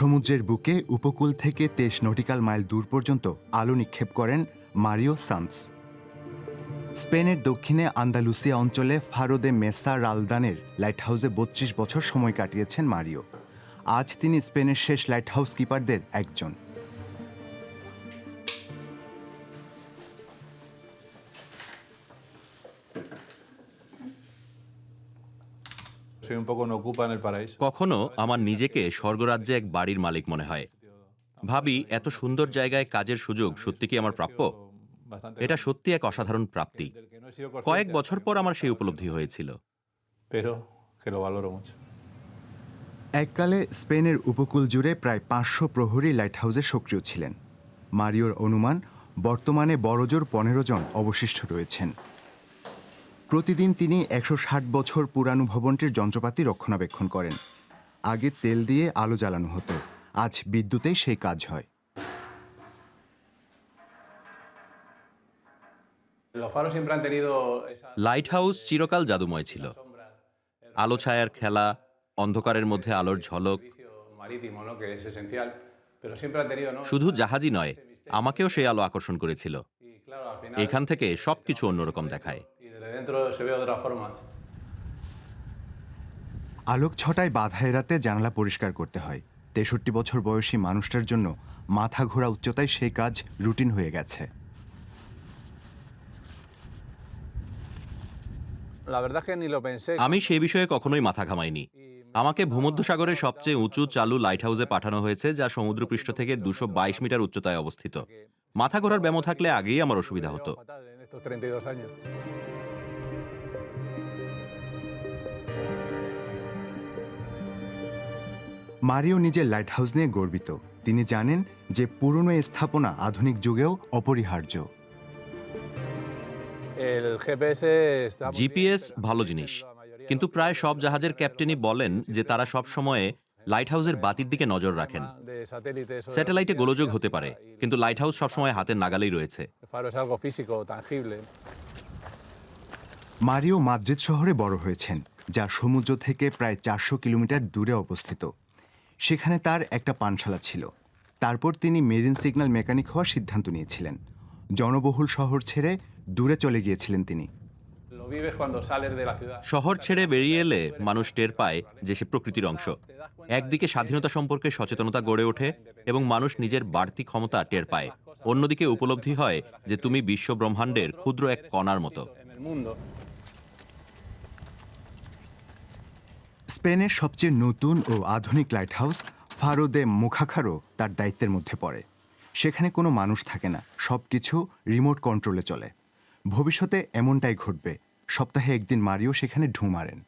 সমুদ্রের বুকে উপকূল থেকে তেইশ নটিক্যাল মাইল দূর পর্যন্ত আলো নিক্ষেপ করেন মারিও সান্স। স্পেনের দক্ষিণে আন্দালুসিয়া অঞ্চলে ফারোদে মেসা রালদানের লাইটহাউসে বত্রিশ বছর সময় কাটিয়েছেন মারিও। আজ তিনি স্পেনের শেষ লাইটহাউস কিপারদের একজন। কখনো আমার নিজেকে স্বর্গরাজ্যে এক বাড়ির মালিক মনে হয়। ভাবি এত সুন্দর জায়গায় কাজের সুযোগ সত্যি কি আমার প্রাপ্য? এটা সত্যি এক অসাধারণ প্রাপ্তি। কয়েক বছর পর আমার সেই উপলব্ধি হয়েছিল। Pero que lo valoro mucho. এককালে স্পেনের উপকূল জুড়ে প্রায় পাঁচশো প্রহরী লাইটহাউসে সক্রিয় ছিলেন। মারিওর অনুমান বর্তমানে বড়জোর পনেরো জন অবশিষ্ট রয়েছেন। প্রতিদিন তিনি একশো ষাট বছর পুরানো ভবনটির যন্ত্রপাতি রক্ষণাবেক্ষণ করেন। আগে তেল দিয়ে আলো জ্বালানো হতো। আজ বিদ্যুতেই সেই কাজ হয়। লাইট হাউস চিরকাল জাদুময় ছিল। আলো ছায়ার খেলা অন্ধকারের মধ্যে আলোর ঝলক. শুধু জাহাজই নয় আমাকেও সেই আলো আকর্ষণ করেছিল। এখান থেকে সবকিছু অন্যরকম দেখায়। Dentro se ve de otra forma. আলোক ছটায় বাধা এড়াতে জানালা পরিষ্কার করতে হয়। তেষট্টি বছর বয়সী মানুষটার জন্য মাথা ঘোরা উচ্চতায় সেই কাজ রুটিন হয়ে গেছে. আমি সেই বিষয়ে কখনোই মাথা ঘামাইনি। আমাকে ভূমধ্যসাগরের সবচেয়ে উঁচু চালু লাইট হাউসে পাঠানো হয়েছে যা সমুদ্রপৃষ্ঠ থেকে দুশো বাইশ মিটার উচ্চতায় অবস্থিত। মাথা ঘোরার ব্যামো থাকলে আগেই আমার অসুবিধা হতো। মারিও নিজের লাইট হাউস নিয়ে গর্বিত। তিনি জানেন যে পুরনো স্থাপনা আধুনিক যুগেও অপরিহার্য। জিপিএস ভালো জিনিস। কিন্তু প্রায় সব জাহাজের ক্যাপ্টেনই বলেন যে তারা সব সময়ে লাইট হাউসের বাতির দিকে নজর রাখেন। স্যাটেলাইটে গোলযোগ হতে পারে কিন্তু লাইট হাউস সবসময় হাতের নাগালেই রয়েছে. মারিও মাদ্রিদ শহরে বড় হয়েছেন যা সমুদ্র থেকে প্রায় চারশো কিলোমিটার দূরে অবস্থিত। সেখানে তার একটা পানশালা ছিল। তারপর তিনি মেরিন সিগন্যাল মেকানিক হওয়ার সিদ্ধান্ত নিয়েছিলেন। জনবহুল শহর ছেড়ে দূরে চলে গিয়েছিলেন তিনি. শহর ছেড়ে বেরিয়ে এলে মানুষ টের পায় যে সে প্রকৃতির অংশ। একদিকে স্বাধীনতা সম্পর্কে সচেতনতা গড়ে ওঠে এবং মানুষ নিজের বাড়তি ক্ষমতা টের পায়। অন্যদিকে উপলব্ধি হয় যে তুমি বিশ্ব ব্রহ্মাণ্ডের ক্ষুদ্র এক কণার মতো। স্পেনের সবচেয়ে নতুন ও আধুনিক লাইট হাউস ফারো দে মুখাখারো তার দায়িত্বের মধ্যে পড়ে। সেখানে কোনো মানুষ থাকে না সব কিছু রিমোট কন্ট্রোলে চলে। ভবিষ্যতে এমনটাই ঘটবে সপ্তাহে একদিন মারিও সেখানে ঢু মারেন।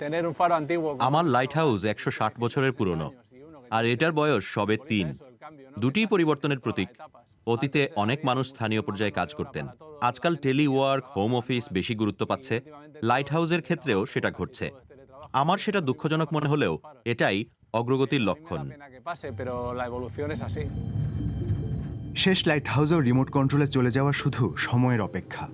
Tener un faro antiguo. como আমার লাইট হাউস একশো ষাট বছরের পুরনো। আর এটার বয়স সবে তিন. দুটিই পরিবর্তনের প্রতীক। অতীতে অনেক মানুষ স্থানীয় পর্যায়ে কাজ করতেন। আজকাল টেলিওয়ার্ক, হোম অফিস বেশি গুরুত্ব পাচ্ছে। লাইট হাউসের ক্ষেত্রেও সেটা ঘটছে। আমার সেটা দুঃখজনক মনে হলেও এটাই অগ্রগতির লক্ষণ. শেষ লাইট হাউসেও রিমোট কন্ট্রোলে চলে যাওয়া শুধু সময়ের অপেক্ষা।